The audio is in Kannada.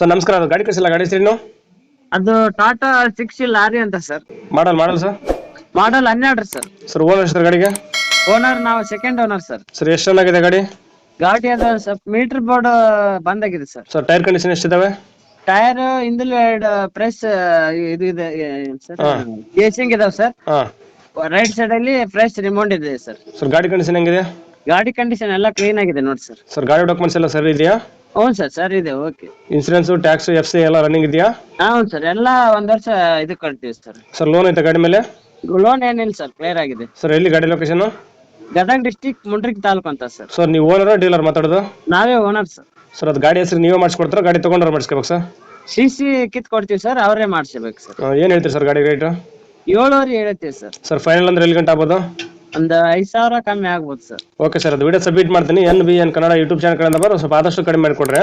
ಸರ್ ನಮಸ್ಕಾರ. ಅದು ಗಾಡಿ ಕಳಿಸಿಲ್ಲ ಗಾಡಿ ಹೆಸರೇನು? ಅದು ಟಾಟಾ ಸಿಕ್ಸ್ ಲಾರಿ ಅಂತ sir. Model model sir? Model ಹನ್ನೆರಡು ಸರ್. ಸರ್ ಓನರ್ ಸರ್ ಗಾಡಿಗೆ? ಓನರ್ ನಾವು ಸೆಕೆಂಡ್ ಓನರ್ ಸರ್. ಸರ್ ಎಷ್ಟು ಚೆನ್ನಾಗಿದೆ ಗಾಡಿ? ಗಾಡಿ ಅದು ಸ್ವಲ್ಪ ಮೀಟರ್ ಬೋರ್ಡ್ ಬಂದಾಗಿದೆ ಸರ್. ಸರ್ ಟೈರ್ ಕಂಡೀಷನ್ ಎಷ್ಟಿದಾವೆ? ಟೈರ್ ಹಿಂದಲ್ ಎರಡು ಪ್ರೆಸ್ ಇದು ಇದೆ. ಕೇಸಿಂಗ್ ಇದಾವೆ ಸರ್. ಹಾಂ. ರೈಟ್ ಸೈಡ್ ಅಲ್ಲಿ ಫ್ರೆಶ್ ರಿಮೌಂಡ್ ಇದೆ ಸರ್. ಸರ್ ಗಾಡಿ ಕಂಡೀಷನ್ ಹೆಂಗಿದೆ? ಗಾಡಿ ಕಂಡೀಷನ್ ಎಲ್ಲ ಕ್ಲೀನ್ ಆಗಿದೆ ನೋಡಿ ಸರ್. ಸರ್ ಗಾಡಿ ಡಾಕ್ಯುಮೆಂಟ್ಸ್ ಎಲ್ಲ ಸರಿ ಇದೆಯಾ? ಹ್ಞೂ ಸರ್ ಸರ್ ಇದೆ okay. Insurance tax F C ಎಲ್ಲ ರನ್ನಿಂಗ್ ಇದೆಯಾ? ಹ್ಞೂ ಸರ್ ಎಲ್ಲ ಒಂದ್ ವರ್ಷ ಇದು ಕಟ್ತೀವಿ ಸರ್. ಸರ್ ಲೋನ್ ಐತೆ ಗಾಡಿ ಮೇಲೆ? ಲೋನ್ ಏನಿಲ್ಲ ಸರ್ ಕ್ಲಿಯರ್ ಆಗಿದೆ. ಸರ್ ಎಲ್ಲಿ ಗಾಡಿ ಲೊಕೇಶನ್ ಗದಗ ಡಿಸ್ಟಿಕ್ ಮುಂಡ್ರಿಕ್ ತಾಲೂಕು ಅಂತ ಸರ್. ಸರ್ ನೀವು ಓನರ್ ಡೀಲರ್ ಮಾತಾಡೋದು? ನಾವೇ ಓನರ್ ಸರ್. ಸರ್ ಅದು ಗಾಡಿ ಹೆಸರು ನೀವೇ ಮಾಡಿಸ್ಕೊಡ್ತಾರ ಗಾಡಿ ತೊಗೊಂಡ್ರೆ ಮಾಡಿಸ್ಕೋಬೇಕು ಸರ್ ಸಿ ಸಿ ಕಿತ್ ಕೊಡ್ತೀವಿ ಸರ್ ಅವರೇ ಮಾಡಿಸ್ಬೇಕು ಸರ್. ಏನು ಹೇಳ್ತೀರಿ ಸರ್ ಗಾಡಿ ರೇಟು ಏಳುವರೆ ಹೇಳ್ತೀವಿ ಸರ್. ಸರ್ ಫೈನಲ್ ಅಂದ್ರೆ ಎಲ್ಲಿ ಗಂಟೆ ಆಗ್ಬೋದು? ಒಂದು ಐದ್ ಸಾವಿರ ಕಮ್ಮಿ ಆಗ್ಬೋದು ಸರ್. ಓಕೆ ಸರ್ ಅದು ವಿಡಿಯೋ ಸಬ್ಮಿಟ್ ಮಾಡ್ತೀನಿ. N B Kannada YouTube channel ಕಡೆಯಿಂದ ಬರೋ ಸ್ವಲ್ಪ ಆದಷ್ಟು ಕಡಿಮೆ ಮಾಡಿಕೊಡ್ರೆ.